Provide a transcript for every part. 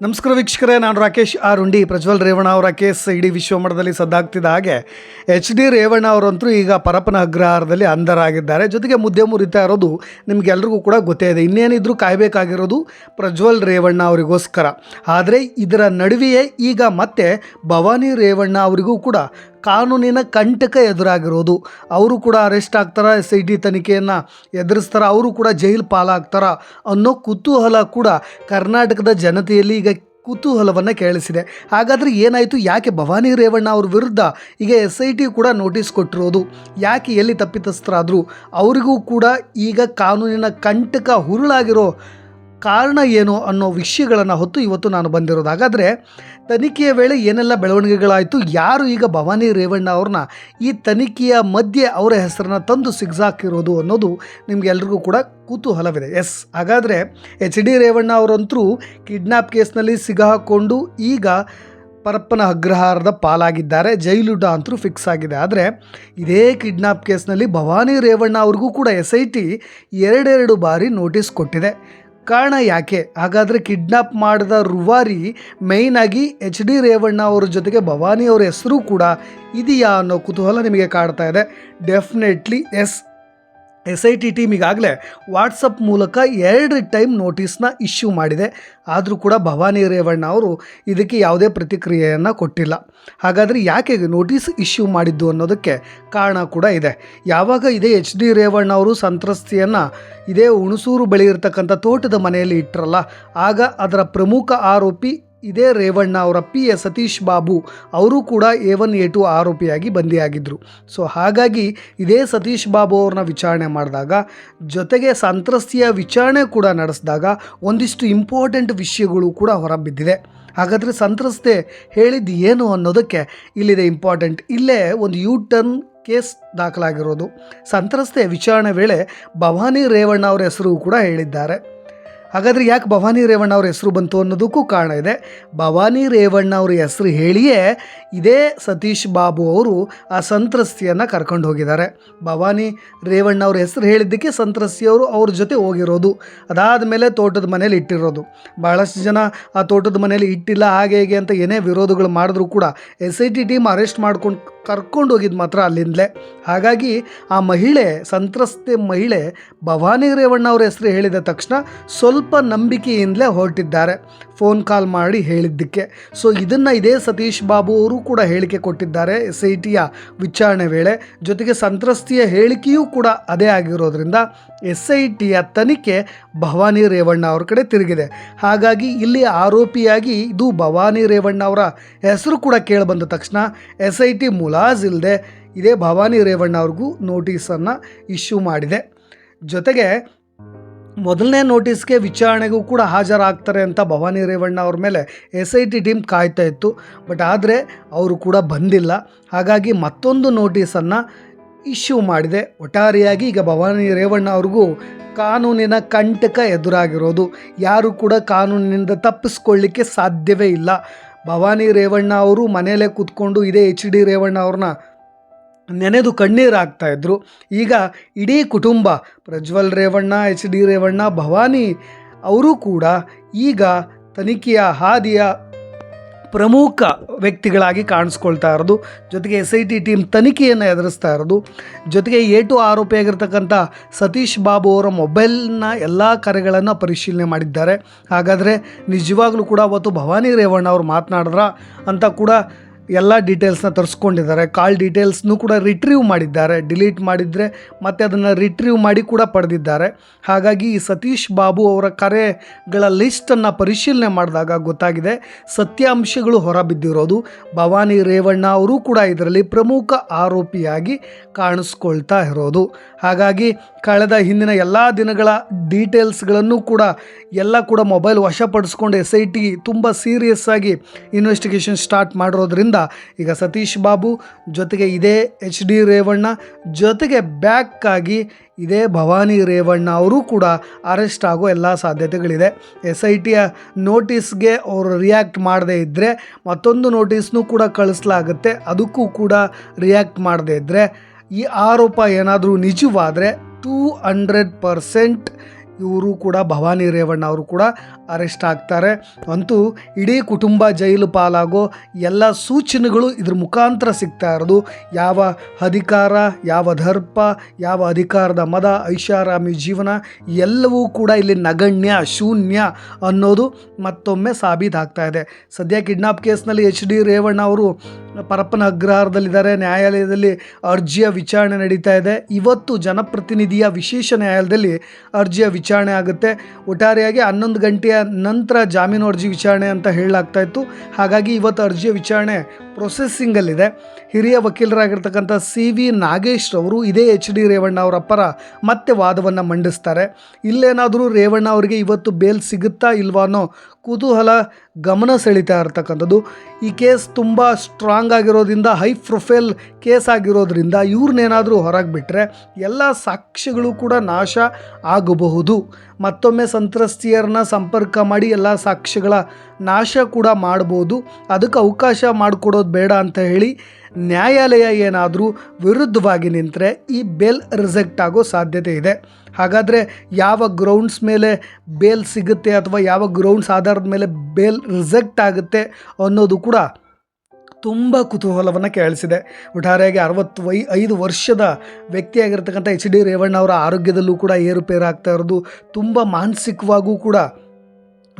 ನಮಸ್ಕಾರ ವೀಕ್ಷಕರೇ, ನಾನು ರಾಕೇಶ್ ಆರ್ ಉಂಡಿ ಪ್ರಜ್ವಲ್ ರೇವಣ್ಣ ಅವರ ಕೇಸ್ ಇಡೀ ವಿಶ್ವಮಟ್ಟದಲ್ಲಿ ಸದ್ದಾಗ್ತಿದ್ದ ಹಾಗೆ ಎಚ್ ಡಿ ರೇವಣ್ಣ ಅವರಂತೂ ಈಗ ಪರಪನ ಅಗ್ರಹಾರದಲ್ಲಿ ಅಂಧರಾಗಿದ್ದಾರೆ. ಜೊತೆಗೆ ಮುದ್ದೆ ಮುರಿತಾ ಇರೋದು ನಿಮಗೆಲ್ಲರಿಗೂ ಕೂಡ ಗೊತ್ತೇ ಇದೆ. ಇನ್ನೇನಿದ್ರೂ ಕಾಯಬೇಕಾಗಿರೋದು ಪ್ರಜ್ವಲ್ ರೇವಣ್ಣ ಅವರಿಗೋಸ್ಕರ. ಆದರೆ ಇದರ ನಡುವೆಯೇ ಈಗ ಮತ್ತೆ ಭವಾನಿ ರೇವಣ್ಣ ಅವರಿಗೂ ಕೂಡ ಕಾನೂನಿನ ಕಂಟಕ ಎದುರಾಗಿರೋದು. ಅವರು ಕೂಡ ಅರೆಸ್ಟ್ ಆಗ್ತಾರ ಎಸ್ ಐ ಟಿ ತನಿಖೆಯನ್ನು ಎದುರಿಸ್ತಾರೆ, ಅವರು ಕೂಡ ಜೈಲು ಪಾಲಾಗ್ತಾರ ಅನ್ನೋ ಕುತೂಹಲ ಕೂಡ ಕರ್ನಾಟಕದ ಜನತೆಯಲ್ಲಿ ಈಗ ಕುತೂಹಲವನ್ನು ಕೇಳಿಸಿದೆ. ಹಾಗಾದರೆ ಏನಾಯಿತು? ಯಾಕೆ ಭವಾನಿ ರೇವಣ್ಣ ಅವ್ರ ವಿರುದ್ಧ ಈಗ ಎಸ್ ಐ ಟಿ ಕೂಡ ನೋಟಿಸ್ ಕೊಟ್ಟಿರೋದು? ಯಾಕೆ ಎಲ್ಲಿ ತಪ್ಪಿತಸ್ಥರಾದರೂ? ಅವರಿಗೂ ಕೂಡ ಈಗ ಕಾನೂನಿನ ಕಂಟಕ ಹುರುಳಾಗಿರೋ ಕಾರಣ ಏನು ಅನ್ನೋ ವಿಷಯಗಳನ್ನು ಹೊತ್ತು ಇವತ್ತು ನಾನು ಬಂದಿರೋದು ಹಾಗಾದರೆ ತನಿಖೆಯ ವೇಳೆ ಏನೆಲ್ಲ ಬೆಳವಣಿಗೆಗಳಾಯಿತು, ಯಾರು ಈಗ ಭವಾನಿ ರೇವಣ್ಣ ಅವ್ರನ್ನ ಈ ತನಿಖೆಯ ಮಧ್ಯೆ ಅವರ ಹೆಸರನ್ನ ತಂದು ಸಿಗ್ಸಾಕಿರೋದು ಅನ್ನೋದು ನಿಮಗೆಲ್ರಿಗೂ ಕೂಡ ಕುತೂಹಲವಿದೆ. ಎಸ್, ಹಾಗಾದರೆ ಎಚ್ ಡಿ ರೇವಣ್ಣ ಅವರಂತರೂ ಕಿಡ್ನಾಪ್ ಕೇಸ್ನಲ್ಲಿ ಸಿಗಾಕೊಂಡು ಈಗ ಪರಪ್ಪನ ಅಗ್ರಹಾರದ ಪಾಲಾಗಿದ್ದಾರೆ ಜೈಲುಡ ಅಂತೂ ಫಿಕ್ಸ್ ಆಗಿದೆ. ಆದರೆ ಇದೇ ಕಿಡ್ನಾಪ್ ಕೇಸ್ನಲ್ಲಿ ಭವಾನಿ ರೇವಣ್ಣ ಅವ್ರಿಗೂ ಕೂಡ ಎಸ್ ಐ ಟಿ ಎರಡೆರಡು ಬಾರಿ ನೋಟಿಸ್ ಕೊಟ್ಟಿದೆ. ಕಾರಣ ಯಾಕೆ? ಹಾಗಾದರೆ ಕಿಡ್ನಾಪ್ ಮಾಡಿದ ರುವಾರಿ ಆಗಿ ಎಚ್ ಡಿ ರೇವಣ್ಣ ಅವರ ಜೊತೆಗೆ ಭವಾನಿ ಅವರ ಹೆಸರು ಕೂಡ ಇದೆಯಾ ಅನ್ನೋ ಕುತೂಹಲ ನಿಮಗೆ ಕಾಡ್ತಾ ಇದೆ. Definitely yes S I T team ಈಗಾಗಲೇ ವಾಟ್ಸಪ್ ಮೂಲಕ ಎರಡು ಟೈಮ್ ನೋಟಿಸ್ನ ಇಶ್ಯೂ ಮಾಡಿದೆ. ಆದರೂ ಕೂಡ ಭವಾನಿ ರೇವಣ್ಣ ಅವರು ಇದಕ್ಕೆ ಯಾವುದೇ ಪ್ರತಿಕ್ರಿಯೆಯನ್ನು ಕೊಟ್ಟಿಲ್ಲ. ಹಾಗಾದರೆ ಯಾಕೆ ನೋಟಿಸ್ ಇಶ್ಯೂ ಮಾಡಿದ್ದು ಅನ್ನೋದಕ್ಕೆ ಕಾರಣ ಕೂಡ ಇದೆ. ಯಾವಾಗ ಇದೇ ಎಚ್ ಡಿ ರೇವಣ್ಣ ಅವರು ಸಂತ್ರಸ್ತೆಯನ್ನು ಇದೇ ಹುಣಸೂರು ಇರತಕ್ಕಂಥ ತೋಟದ ಮನೆಯಲ್ಲಿ ಇಟ್ಟರಲ್ಲ ಆಗ ಅದರ ಪ್ರಮುಖ ಆರೋಪಿ ಇದೇ ರೇವಣ್ಣ ಅವರ ಪಿ ಎ ಸತೀಶ್ ಬಾಬು, ಅವರು ಕೂಡ ಎ ಒನ್ ಎ ಟು ಆರೋಪಿಯಾಗಿ ಬಂದಿಯಾಗಿದ್ದರು ಸೊ ಹಾಗಾಗಿ ಇದೇ ಸತೀಶ್ ಬಾಬು ಅವ್ರನ್ನ ವಿಚಾರಣೆ ಮಾಡಿದಾಗ, ಜೊತೆಗೆ ಸಂತ್ರಸ್ತೆಯ ವಿಚಾರಣೆ ಕೂಡ ನಡೆಸಿದಾಗ ಒಂದಿಷ್ಟು ಇಂಪಾರ್ಟೆಂಟ್ ವಿಷಯಗಳು ಕೂಡ ಹೊರಬಿದ್ದಿದೆ. ಹಾಗಾದರೆ ಸಂತ್ರಸ್ತೆ ಹೇಳಿದ್ದು ಏನು ಅನ್ನೋದಕ್ಕೆ ಇಲ್ಲಿದೆ ಇಂಪಾರ್ಟೆಂಟ್ ಇಲ್ಲೇ ಒಂದು ಯೂ ಟರ್ನ್ ಕೇಸ್ ದಾಖಲಾಗಿರೋದು. ಸಂತ್ರಸ್ತೆ ವಿಚಾರಣೆ ವೇಳೆ ಭವಾನಿ ರೇವಣ್ಣ ಅವರ ಹೆಸರು ಕೂಡ ಹೇಳಿದ್ದಾರೆ. ಹಾಗಾದರೆ ಯಾಕೆ ಭವಾನಿ ರೇವಣ್ಣ ಅವ್ರ ಹೆಸರು ಬಂತು ಅನ್ನೋದಕ್ಕೂ ಕಾರಣ ಇದೆ. ಭವಾನಿ ರೇವಣ್ಣ ಅವ್ರ ಹೆಸರು ಹೇಳಿಯೇ ಇದೇ ಸತೀಶ್ ಬಾಬು ಅವರು ಆ ಸಂತ್ರಸ್ತಿಯನ್ನು ಕರ್ಕೊಂಡು ಹೋಗಿದ್ದಾರೆ. ಭವಾನಿ ರೇವಣ್ಣ ಅವ್ರ ಹೆಸರು ಹೇಳಿದ್ದಕ್ಕೆ ಸಂತ್ರಸ್ತಿಯವರು ಅವ್ರ ಜೊತೆ ಹೋಗಿರೋದು. ಅದಾದ ಮೇಲೆ ತೋಟದ ಮನೇಲಿ ಇಟ್ಟಿರೋದು. ಭಾಳಷ್ಟು ಜನ ಆ ತೋಟದ ಮನೇಲಿ ಇಟ್ಟಿಲ್ಲ, ಹಾಗೆ ಹೇಗೆ ಅಂತ ಏನೇ ವಿರೋಧಗಳು ಮಾಡಿದ್ರು ಕೂಡ S I T team arrest ಮಾಡ್ಕೊಂಡು ಕರ್ಕೊಂಡು ಹೋಗಿದ್ದು ಮಾತ್ರ ಅಲ್ಲಿಂದಲೇ. ಹಾಗಾಗಿ ಆ ಮಹಿಳೆ, ಸಂತ್ರಸ್ತೆ ಮಹಿಳೆ ಭವಾನಿ ರೇವಣ್ಣ ಅವರ ಹೆಸರು ಹೇಳಿದ ತಕ್ಷಣ ಸ್ವಲ್ಪ ನಂಬಿಕೆಯಿಂದಲೇ ಹೊರಟಿದ್ದಾರೆ. ಫೋನ್ ಕಾಲ್ ಮಾಡಿ ಹೇಳಿದ್ದಕ್ಕೆ. ಸೊ ಇದನ್ನು ಇದೇ ಸತೀಶ್ ಬಾಬು ಅವರು ಕೂಡ ಹೇಳಿಕೆ ಕೊಟ್ಟಿದ್ದಾರೆ ಎಸ್ ಐ ಟಿಯ ವಿಚಾರಣೆ ವೇಳೆ. ಜೊತೆಗೆ ಸಂತ್ರಸ್ತಿಯ ಹೇಳಿಕೆಯೂ ಕೂಡ ಅದೇ ಆಗಿರೋದ್ರಿಂದ ಎಸ್ ಐ ಟಿಯ ತನಿಖೆ ಭವಾನಿ ರೇವಣ್ಣ ಅವ್ರ ಕಡೆ ತಿರುಗಿದೆ. ಹಾಗಾಗಿ ಇಲ್ಲಿ ಆರೋಪಿಯಾಗಿ ಇದು ಭವಾನಿ ರೇವಣ್ಣ ಅವರ ಹೆಸರು ಕೂಡ ಕೇಳಿಬಂದ ತಕ್ಷಣ ಎಸ್ ಐ ಟಿ ಮುಲಾಜ್ ಇಲ್ಲದೆ ಇದೇ ಭವಾನಿ ರೇವಣ್ಣ ಅವ್ರಿಗೂ ನೋಟಿಸನ್ನು ಇಶ್ಯೂ ಮಾಡಿದೆ. ಜೊತೆಗೆ ಮೊದಲನೇ ನೋಟಿಸ್ಗೆ ವಿಚಾರಣೆಗೂ ಕೂಡ ಹಾಜರಾಗ್ತಾರೆ ಅಂತ ಭವಾನಿ ರೇವಣ್ಣ ಅವ್ರ ಮೇಲೆ ಎಸ್ ಐ ಟಿ ಟೀಮ್ ಕಾಯ್ತಾ ಇತ್ತು. ಬಟ್ ಆದರೆ ಅವರು ಕೂಡ ಬಂದಿಲ್ಲ. ಹಾಗಾಗಿ ಮತ್ತೊಂದು ನೋಟಿಸನ್ನು ಇಶ್ಯೂ ಮಾಡಿದೆ. ಒಟ್ಟಾರೆಯಾಗಿ ಈಗ ಭವಾನಿ ರೇವಣ್ಣ ಅವ್ರಿಗೂ ಕಾನೂನಿನ ಕಂಟಕ ಎದುರಾಗಿರೋದು. ಯಾರು ಕೂಡ ಕಾನೂನಿನಿಂದ ತಪ್ಪಿಸ್ಕೊಳ್ಳಿಕ್ಕೆ ಸಾಧ್ಯವೇ ಇಲ್ಲ. ಭವಾನಿ ರೇವಣ್ಣ ಅವರು ಮನೆಯಲ್ಲೇ ಕೂತ್ಕೊಂಡು ಇದೇ ಎಚ್ ಡಿ ರೇವಣ್ಣ ಅವ್ರನ್ನ ನೆನೆದು ಕಣ್ಣೀರು ಇದ್ರು. ಈಗ ಇಡೀ ಕುಟುಂಬ, ಪ್ರಜ್ವಲ್ ರೇವಣ್ಣ, ಎಚ್ ಡಿ ರೇವಣ್ಣ, ಭವಾನಿ ಅವರು ಕೂಡ ಈಗ ತನಿಖೆಯ ಹಾದಿಯ ಪ್ರಮುಖ ವ್ಯಕ್ತಿಗಳಾಗಿ ಕಾಣಿಸ್ಕೊಳ್ತಾ ಇರೋದು. ಜೊತೆಗೆ ಎಸ್ ಐ ಟಿ ಟೀಮ್ ತನಿಖೆಯನ್ನು ಎದುರಿಸ್ತಾ ಇರೋದು. ಜೊತೆಗೆ ಎ ಟು ಆರೋಪಿಯಾಗಿರ್ತಕ್ಕಂಥ ಸತೀಶ್ ಬಾಬು ಅವರ ಮೊಬೈಲ್ನ ಎಲ್ಲ ಕರೆಗಳನ್ನು ಪರಿಶೀಲನೆ ಮಾಡಿದ್ದಾರೆ. ಹಾಗಾದರೆ ನಿಜವಾಗ್ಲೂ ಕೂಡ ಅವತ್ತು ಭವಾನಿ ರೇವಣ್ಣ ಅವರು ಮಾತನಾಡಿದ್ರ ಅಂತ ಕೂಡ ಎಲ್ಲ ಡೀಟೇಲ್ಸ್ನ ತರಿಸ್ಕೊಂಡಿದ್ದಾರೆ. ಕಾಲ್ ಡೀಟೇಲ್ಸ್ನೂ ಕೂಡ ರಿಟ್ರೀವ್ ಮಾಡಿದ್ದಾರೆ. ಡಿಲೀಟ್ ಮಾಡಿದರೆ ಮತ್ತೆ ಅದನ್ನು ರಿಟ್ರೀವ್ ಮಾಡಿ ಕೂಡ ಪಡೆದಿದ್ದಾರೆ. ಹಾಗಾಗಿ ಈ ಸತೀಶ್ ಬಾಬು ಅವರ ಕರೆಗಳ ಲಿಸ್ಟನ್ನು ಪರಿಶೀಲನೆ ಮಾಡಿದಾಗ ಗೊತ್ತಾಗಿದೆ, ಸತ್ಯಾಂಶಗಳು ಹೊರಬಿದ್ದಿರೋದು. ಭವಾನಿ ರೇವಣ್ಣ ಅವರು ಕೂಡ ಇದರಲ್ಲಿ ಪ್ರಮುಖ ಆರೋಪಿಯಾಗಿ ಕಾಣಿಸ್ಕೊಳ್ತಾ ಇರೋದು. ಹಾಗಾಗಿ ಕಳೆದ ಹಿಂದಿನ ಎಲ್ಲ ದಿನಗಳ ಡೀಟೇಲ್ಸ್ಗಳನ್ನು ಕೂಡ ಎಲ್ಲ ಕೂಡ ಮೊಬೈಲ್ ವಶಪಡಿಸ್ಕೊಂಡು ಎಸ್ ಐ ಟಿ ತುಂಬ ಸೀರಿಯಸ್ ಆಗಿ ಇನ್ವೆಸ್ಟಿಗೇಷನ್ ಸ್ಟಾರ್ಟ್ ಮಾಡಿರೋದ್ರಿಂದ ಈಗ ಸತೀಶ್ ಬಾಬು ಜೊತೆಗೆ ಇದೇ ಎಚ್ ಡಿ ರೇವಣ್ಣ ಜೊತೆಗೆ ಬ್ಯಾಕ್ ಆಗಿ ಇದೇ ಭವಾನಿ ರೇವಣ್ಣ ಅವರು ಕೂಡ ಅರೆಸ್ಟ್ ಆಗೋ ಎಲ್ಲ ಸಾಧ್ಯತೆಗಳಿದೆ. ಎಸ್ ಐ ಟಿಯ ನೋಟಿಸ್ಗೆ ಅವರು ರಿಯಾಕ್ಟ್ ಮಾಡದೇ ಇದ್ದರೆ ಮತ್ತೊಂದು ನೋಟಿಸ್ನೂ ಕೂಡ ಕಳಿಸ್ಲಾಗುತ್ತೆ. ಅದಕ್ಕೂ ಕೂಡ ರಿಯಾಕ್ಟ್ ಮಾಡದೇ ಇದ್ದರೆ ಈ ಆರೋಪ ಏನಾದರೂ ನಿಜವಾದರೆ ಟೂ ಹಂಡ್ರೆಡ್ ಪರ್ಸೆಂಟ್ ಇವರು ಕೂಡ ಭವಾನಿ ರೇವಣ್ಣ ಅವರು ಕೂಡ ಅರೆಸ್ಟ್ ಆಗ್ತಾರೆ. ಅಂತೂ ಇಡೀ ಕುಟುಂಬ ಜೈಲು ಪಾಲಾಗೋ ಎಲ್ಲ ಸೂಚನೆಗಳು ಇದ್ರ ಮುಖಾಂತರ ಸಿಗ್ತಾ ಇರೋದು. ಯಾವ ಅಧಿಕಾರ, ಯಾವ ದರ್ಪ, ಯಾವ ಅಧಿಕಾರದ ಮದ, ಐಷಾರಾಮಿ ಜೀವನ ಎಲ್ಲವೂ ಕೂಡ ಇಲ್ಲಿ ನಗಣ್ಯ, ಶೂನ್ಯ ಅನ್ನೋದು ಮತ್ತೊಮ್ಮೆ ಸಾಬೀತಾಗ್ತಾ ಇದೆ. ಸದ್ಯ ಕಿಡ್ನಾಪ್ ಕೇಸ್ನಲ್ಲಿ ಎಚ್ ಡಿ ರೇವಣ್ಣ ಅವರು ಪರಪ್ಪನ ಅಗ್ರಹಾರದಲ್ಲಿದ್ದಾರೆ. ನ್ಯಾಯಾಲಯದಲ್ಲಿ ಅರ್ಜಿಯ ವಿಚಾರಣೆ ನಡೀತಾ ಇದೆ. ಇವತ್ತು ಜನಪ್ರತಿನಿಧಿಯ ವಿಶೇಷ ನ್ಯಾಯಾಲಯದಲ್ಲಿ ಅರ್ಜಿಯ ವಿಚಾರಣೆ ಆಗುತ್ತೆ. ಒಟ್ಟಾರೆಯಾಗಿ ಹನ್ನೊಂದು ಗಂಟೆಯ ನಂತರ ಜಾಮೀನು ಅರ್ಜಿ ವಿಚಾರಣೆ ಅಂತ ಹೇಳಲಾಗ್ತಾ ಇತ್ತು. ಹಾಗಾಗಿ ಇವತ್ತು ಅರ್ಜಿಯ ವಿಚಾರಣೆ ಪ್ರೊಸೆಸ್ಸಿಂಗಲ್ಲಿದೆ ಹಿರಿಯ ವಕೀಲರಾಗಿರ್ತಕ್ಕಂಥ ಸಿ ವಿ ನಾಗೇಶ್ ಅವರು ಇದೇ ಎಚ್ ಡಿ ರೇವಣ್ಣ ಅವರ ಪರ ಮತ್ತೆ ವಾದವನ್ನು ಮಂಡಿಸ್ತಾರೆ. ಇಲ್ಲೇನಾದರೂ ರೇವಣ್ಣ ಅವರಿಗೆ ಇವತ್ತು ಬೇಲ್ ಸಿಗುತ್ತಾ ಇಲ್ವಾ ಅನ್ನೋ ಕುತೂಹಲ ಗಮನ ಸೆಳೀತಾ ಇರ್ತಕ್ಕಂಥದ್ದು. ಈ ಕೇಸ್ ತುಂಬ ಸ್ಟ್ರಾಂಗ್ ಆಗಿರೋದ್ರಿಂದ ಹೈ ಪ್ರೊಫೈಲ್ ಕೇಸ್ ಆಗಿರೋದ್ರಿಂದ ಇವ್ರನ್ನೇನಾದರೂ ಹೊರಗೆ ಬಿಟ್ಟರೆ ಎಲ್ಲ ಸಾಕ್ಷ್ಯಗಳು ಕೂಡ ನಾಶ ಆಗಬಹುದು. ಮತ್ತೊಮ್ಮೆ ಸಂತ್ರಸ್ತಿಯರನ್ನ ಸಂಪರ್ಕ ಮಾಡಿ ಎಲ್ಲ ಸಾಕ್ಷ್ಯಗಳ ನಾಶ ಕೂಡ ಮಾಡ್ಬೋದು. ಅದಕ್ಕೆ ಅವಕಾಶ ಮಾಡಿಕೊಡೋದು ಬೇಡ ಅಂತ ಹೇಳಿ ನ್ಯಾಯಾಲಯ ಏನಾದರೂ ವಿರುದ್ಧವಾಗಿ ನಿಂತರೆ ಈ ಬೇಲ್ ರಿಜೆಕ್ಟ್ ಆಗೋ ಸಾಧ್ಯತೆ ಇದೆ. ಹಾಗಾದರೆ ಯಾವ ಗ್ರೌಂಡ್ಸ್ ಮೇಲೆ ಬೇಲ್ ಸಿಗುತ್ತೆ ಅಥವಾ ಯಾವ ಗ್ರೌಂಡ್ಸ್ ಆಧಾರದ ಮೇಲೆ ಬೇಲ್ ರಿಜೆಕ್ಟ್ ಆಗುತ್ತೆ ಅನ್ನೋದು ಕೂಡ ತುಂಬ ಕುತೂಹಲವನ್ನು ಕೇಳಿಸಿದೆ ಒಟ್ಟಾರೆಯಾಗಿ ಅರವತ್ತು ವೈ, ಐದು ವರ್ಷದ ವ್ಯಕ್ತಿಯಾಗಿರ್ತಕ್ಕಂಥ ಎಚ್ ಡಿ ರೇವಣ್ಣ ಅವರ ಆರೋಗ್ಯದಲ್ಲೂ ಕೂಡ ಏರುಪೇರಾಗ್ತಾ ಇರೋದು ತುಂಬ ಮಾನಸಿಕವಾಗೂ ಕೂಡ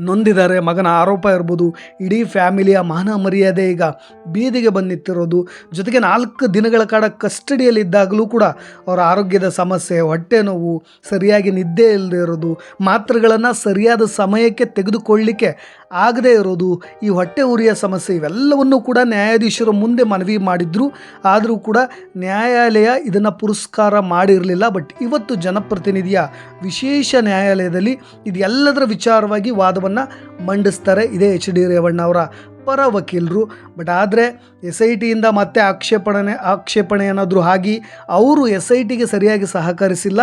ನೊಂದಿದ್ದಾರೆ. ಮಗನ ಆರೋಪ ಇರ್ಬೋದು, ಇಡೀ ಫ್ಯಾಮಿಲಿಯ ಮಾನ ಮರ್ಯಾದೆ ಈಗ ಬೀದಿಗೆ ಬಂದಿತ್ತಿರೋದು. ಜೊತೆಗೆ ನಾಲ್ಕು ದಿನಗಳ ಕಾಲ ಕಸ್ಟಡಿಯಲ್ಲಿದ್ದಾಗಲೂ ಕೂಡ ಅವರ ಆರೋಗ್ಯದ ಸಮಸ್ಯೆ, ಹೊಟ್ಟೆ ನೋವು, ಸರಿಯಾಗಿ ನಿದ್ದೆ ಇಲ್ಲದೆ ಇರೋದು, ಮಾತ್ರೆಗಳನ್ನು ಸರಿಯಾದ ಸಮಯಕ್ಕೆ ತೆಗೆದುಕೊಳ್ಳಲಿಕ್ಕೆ ಆಗದೇ ಇರೋದು, ಈ ಹೊಟ್ಟೆ ಉರಿಯ ಸಮಸ್ಯೆ ಇವೆಲ್ಲವನ್ನೂ ಕೂಡ ನ್ಯಾಯಾಧೀಶರ ಮುಂದೆ ಮನವಿ ಮಾಡಿದ್ರು. ಆದರೂ ಕೂಡ ನ್ಯಾಯಾಲಯ ಇದನ್ನು ಪುರಸ್ಕಾರ ಮಾಡಿರಲಿಲ್ಲ. ಬಟ್ ಇವತ್ತು ಜನಪ್ರತಿನಿಧಿಯ ವಿಶೇಷ ನ್ಯಾಯಾಲಯದಲ್ಲಿ ಇದೆಲ್ಲದರ ವಿಚಾರವಾಗಿ ವಾದವನ್ನು ಮಂಡಿಸ್ತಾರೆ. ಇದೇ ಎಚ್ ಡಿ ರೇವಣ್ಣ ಅವರ ಪರ ವಕೀಲರು. ಬಟ್ ಆದರೆ ಎಸ್ ಐ ಟಿಯಿಂದ ಮತ್ತೆ ಆಕ್ಷೇಪಣೆ ಆಕ್ಷೇಪಣೆ ಏನಾದರೂ ಆಗಿ ಅವರು ಎಸ್ ಐ ಟಿಗೆ ಸರಿಯಾಗಿ ಸಹಕರಿಸಿಲ್ಲ.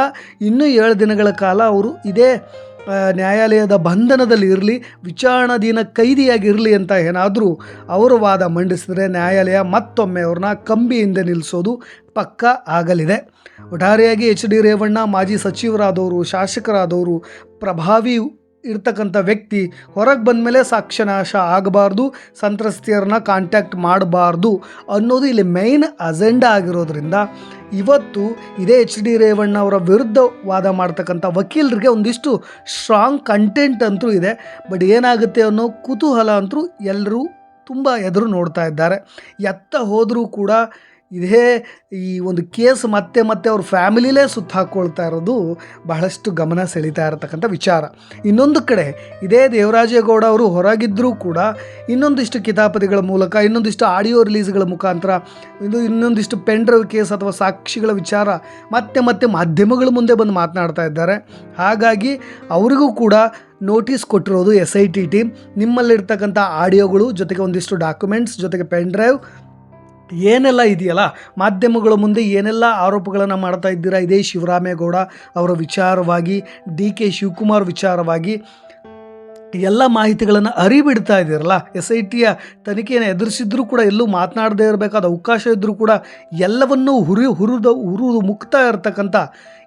ಇನ್ನೂ ಏಳು ದಿನಗಳ ಕಾಲ ಅವರು ಇದೇ ನ್ಯಾಯಾಲಯದ ಬಂಧನದಲ್ಲಿ ಇರಲಿ, ವಿಚಾರಣಾಧೀನ ಕೈದಿಯಾಗಿರಲಿ ಅಂತ ಏನಾದರೂ ಅವರು ವಾದ ಮಂಡಿಸಿದರೆ ನ್ಯಾಯಾಲಯ ಮತ್ತೊಮ್ಮೆ ಅವ್ರನ್ನ ಕಂಬಿಯಿಂದ ನಿಲ್ಲಿಸೋದು ಪಕ್ಕ ಆಗಲಿದೆ. ಒಟ್ಟಾರೆಯಾಗಿ ಎಚ್ ಡಿ ರೇವಣ್ಣ, ಮಾಜಿ ಸಚಿವರಾದವರು, ಶಾಸಕರಾದವರು ಪ್ರಭಾವಿ ಇರ್ತಕ್ಕಂಥ ವ್ಯಕ್ತಿ ಹೊರಗೆ ಬಂದ ಮೇಲೆ ಸಾಕ್ಷ್ಯನಾಶ ಆಗಬಾರ್ದು, ಸಂತ್ರಸ್ತಿಯರನ್ನ ಕಾಂಟ್ಯಾಕ್ಟ್ ಮಾಡಬಾರ್ದು ಅನ್ನೋದು ಇಲ್ಲಿ ಮೈನ್ ಅಜೆಂಡಾ ಆಗಿರೋದ್ರಿಂದ ಇವತ್ತು ಇದೇ ಎಚ್ ಡಿ ರೇವಣ್ಣ ಅವರ ವಿರುದ್ಧ ವಾದ ಮಾಡ್ತಕ್ಕಂಥ ವಕೀಲರಿಗೆ ಒಂದಿಷ್ಟು ಸ್ಟ್ರಾಂಗ್ ಕಂಟೆಂಟ್ ಅಂತೂ ಇದೆ. ಬಟ್ ಏನಾಗುತ್ತೆ ಅನ್ನೋ ಕುತೂಹಲ ಅಂತೂ ಎಲ್ಲರೂ ತುಂಬ ಎದುರು ನೋಡ್ತಾ ಇದ್ದಾರೆ. ಎತ್ತ ಹೋದರೂ ಕೂಡ ಇದೇ ಈ ಒಂದು ಕೇಸ್ ಮತ್ತೆ ಮತ್ತೆ ಅವ್ರ ಫ್ಯಾಮಿಲಿಲೇ ಸುತ್ತ ಹಾಕ್ಕೊಳ್ತಾ ಇರೋದು ಬಹಳಷ್ಟು ಗಮನ ಸೆಳೀತಾ ಇರತಕ್ಕಂಥ ವಿಚಾರ. ಇನ್ನೊಂದು ಕಡೆ ಇದೇ ದೇವರಾಜೇಗೌಡ ಅವರು ಹೊರಗಿದ್ದರೂ ಕೂಡ ಇನ್ನೊಂದಿಷ್ಟು ಕಿತಾಪತಿಗಳ ಮೂಲಕ, ಇನ್ನೊಂದಿಷ್ಟು ಆಡಿಯೋ ರಿಲೀಸ್ಗಳ ಮುಖಾಂತರ, ಇದು ಇನ್ನೊಂದಿಷ್ಟು ಪೆಂಡ್ರೈವ್ ಕೇಸ್ ಅಥವಾ ಸಾಕ್ಷಿಗಳ ವಿಚಾರ ಮತ್ತೆ ಮತ್ತೆ ಮಾಧ್ಯಮಗಳ ಮುಂದೆ ಬಂದು ಮಾತನಾಡ್ತಾ ಇದ್ದಾರೆ. ಹಾಗಾಗಿ ಅವರಿಗೂ ಕೂಡ ನೋಟಿಸ್ ಕೊಟ್ಟಿರೋದು ಎಸ್ ಐ ಟಿ ಟೀಮ್ ನಿಮ್ಮಲ್ಲಿರ್ತಕ್ಕಂಥ ಆಡಿಯೋಗಳು ಜೊತೆಗೆ ಒಂದಿಷ್ಟು ಡಾಕ್ಯುಮೆಂಟ್ಸ್ ಜೊತೆಗೆ ಪೆನ್ ಡ್ರೈವ್ ಏನೆಲ್ಲ ಇದೆಯಲ್ಲ? ಮಾಧ್ಯಮಗಳ ಮುಂದೆ ಏನೆಲ್ಲ ಆರೋಪಗಳನ್ನು ಮಾಡ್ತಾ ಇದ್ದೀರಾ? ಇದೇ ಶಿವರಾಮೇಗೌಡ ಅವರ ವಿಚಾರವಾಗಿ, ಡಿ ಕೆ ಶಿವಕುಮಾರ್ ವಿಚಾರವಾಗಿ ಎಲ್ಲ ಮಾಹಿತಿಗಳನ್ನು ಅರಿಬಿಡ್ತಾ ಇದ್ದೀರಲ್ಲ? ಎಸ್ ಐ ಟಿಯ ತನಿಖೆಯನ್ನು ಎದುರಿಸಿದ್ರೂ ಕೂಡ ಎಲ್ಲೂ ಮಾತನಾಡದೇ ಇರಬೇಕಾದ ಅವಕಾಶ ಇದ್ದರೂ ಕೂಡ ಎಲ್ಲವನ್ನೂ ಹುರಿ ಹುರಿದ ಹುರಿದು ಮುಕ್ತಾ ಇರತಕ್ಕಂಥ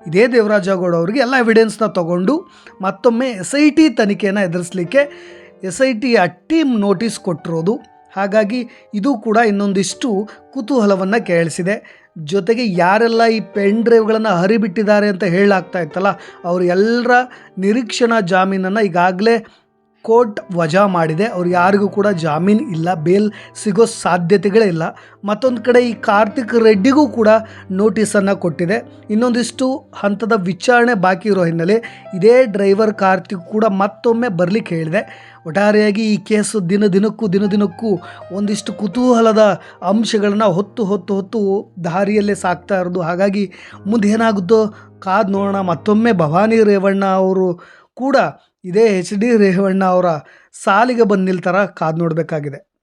ಇದೇ ದೇವರಾಜಗೌಡ ಅವರಿಗೆ ಎಲ್ಲ ಎವಿಡೆನ್ಸ್ನ ತಗೊಂಡು ಮತ್ತೊಮ್ಮೆ ಎಸ್ ಐ ಟಿ ತನಿಖೆಯನ್ನು ಎದುರಿಸಲಿಕ್ಕೆ ಎಸ್ ಐ ಟಿಯ ಟೀಮ್ ನೋಟಿಸ್ ಕೊಟ್ಟಿರೋದು. ಹಾಗಾಗಿ ಇದು ಕೂಡ ಇನ್ನೊಂದಿಷ್ಟು ಕುತೂಹಲವನ್ನು ಕೇಳಿಸಿದೆ ಜೊತೆಗೆ ಯಾರೆಲ್ಲ ಈ ಪೆನ್ ಡ್ರೈವ್ಗಳನ್ನು ಹರಿಬಿಟ್ಟಿದ್ದಾರೆ ಅಂತ ಹೇಳಲಾಗ್ತಾ ಇತ್ತಲ್ಲ, ಅವರು ಎಲ್ಲರ ನಿರೀಕ್ಷಣಾ ಜಾಮೀನನ್ನು ಈಗಾಗಲೇ ಕೋರ್ಟ್ ವಜಾ ಮಾಡಿದೆ. ಅವ್ರು ಯಾರಿಗೂ ಕೂಡ ಜಾಮೀನು ಇಲ್ಲ, ಬೇಲ್ ಸಿಗೋ ಸಾಧ್ಯತೆಗಳೇ ಇಲ್ಲ. ಮತ್ತೊಂದು ಕಡೆ ಈ ಕಾರ್ತಿಕ್ ರೆಡ್ಡಿಗೂ ಕೂಡ ನೋಟಿಸನ್ನು ಕೊಟ್ಟಿದೆ. ಇನ್ನೊಂದಿಷ್ಟು ಹಂತದ ವಿಚಾರಣೆ ಬಾಕಿ ಇರೋ ಹಿನ್ನೆಲೆ ಇದೇ ಡ್ರೈವರ್ ಕಾರ್ತಿಕ್ ಕೂಡ ಮತ್ತೊಮ್ಮೆ ಬರಲಿಕ್ಕೆ ಹೇಳಿದೆ. ಒಟ್ಟಾರೆಯಾಗಿ ಈ ಕೇಸು ದಿನ ದಿನಕ್ಕೂ ದಿನ ದಿನಕ್ಕೂ ಒಂದಿಷ್ಟು ಕುತೂಹಲದ ಅಂಶಗಳನ್ನು ಹೊತ್ತು ಹೊತ್ತು ಹೊತ್ತು ದಾರಿಯಲ್ಲೇ ಸಾಕ್ತಾ ಇರೋದು. ಹಾಗಾಗಿ ಮುಂದೆ ಏನಾಗುತ್ತೋ ಕಾದು ನೋಡೋಣ. ಮತ್ತೊಮ್ಮೆ ಭವಾನಿ ರೇವಣ್ಣ ಅವರು ಕೂಡ ಇದೇ ಎಚ್ ಡಿ ರೇವಣ್ಣ ಅವರ ಸಾಲಿಗೆ ಬಂದು ನಿಲ್ತಾರ ಕಾದು ನೋಡಬೇಕಾಗಿದೆ.